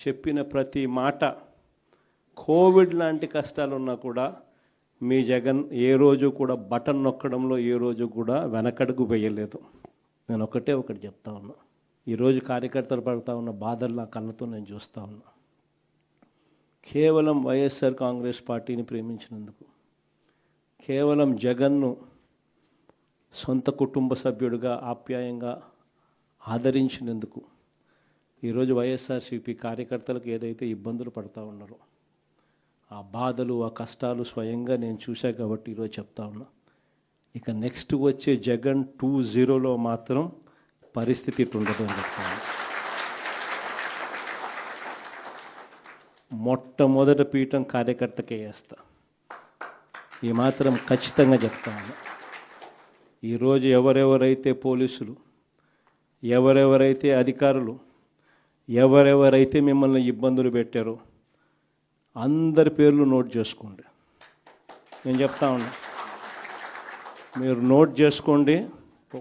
చెప్పిన ప్రతి మాట కోవిడ్ లాంటి కష్టాలు ఉన్నా కూడా మీ జగన్ ఏ రోజు కూడా బటన్ నొక్కడంలో ఏ రోజు కూడా వెనకడుగు వేయలేదు. నేను ఒకటే ఒకటి చెప్తా ఉన్నా. ఈరోజు కార్యకర్తలు పడుతూ ఉన్న బాధలు నా కళ్ళతో నేను చూస్తూ ఉన్నా. కేవలం వైఎస్ఆర్ కాంగ్రెస్ పార్టీని ప్రేమించినందుకు కేవలం జగన్ను సొంత కుటుంబ సభ్యుడిగా ఆప్యాయంగా ఆదరించినందుకు ఈరోజు వైఎస్ఆర్సీపీ కార్యకర్తలకు ఏదైతే ఇబ్బందులు పడుతూ ఉన్నారో ఆ బాధలు ఆ కష్టాలు స్వయంగా నేను చూశా కాబట్టి ఈరోజు చెప్తా ఉన్నా. ఇక నెక్స్ట్ వచ్చే జగన్ టూ జీరోలో మాత్రం పరిస్థితి ఇటు ఉండదు అని చెప్తాను మొట్టమొదట పీఠం కార్యకర్తకే వేస్తా ఈ మాత్రం ఖచ్చితంగా చెప్తాను ఈరోజు ఎవరెవరైతే పోలీసులు ఎవరెవరైతే అధికారులు ఎవరెవరైతే మిమ్మల్ని ఇబ్బందులు పెట్టారో అందరి పేర్లు నోట్ చేసుకోండి. నేను చెప్తా ఉన్నా. మీరు నోట్ చేసుకోండి.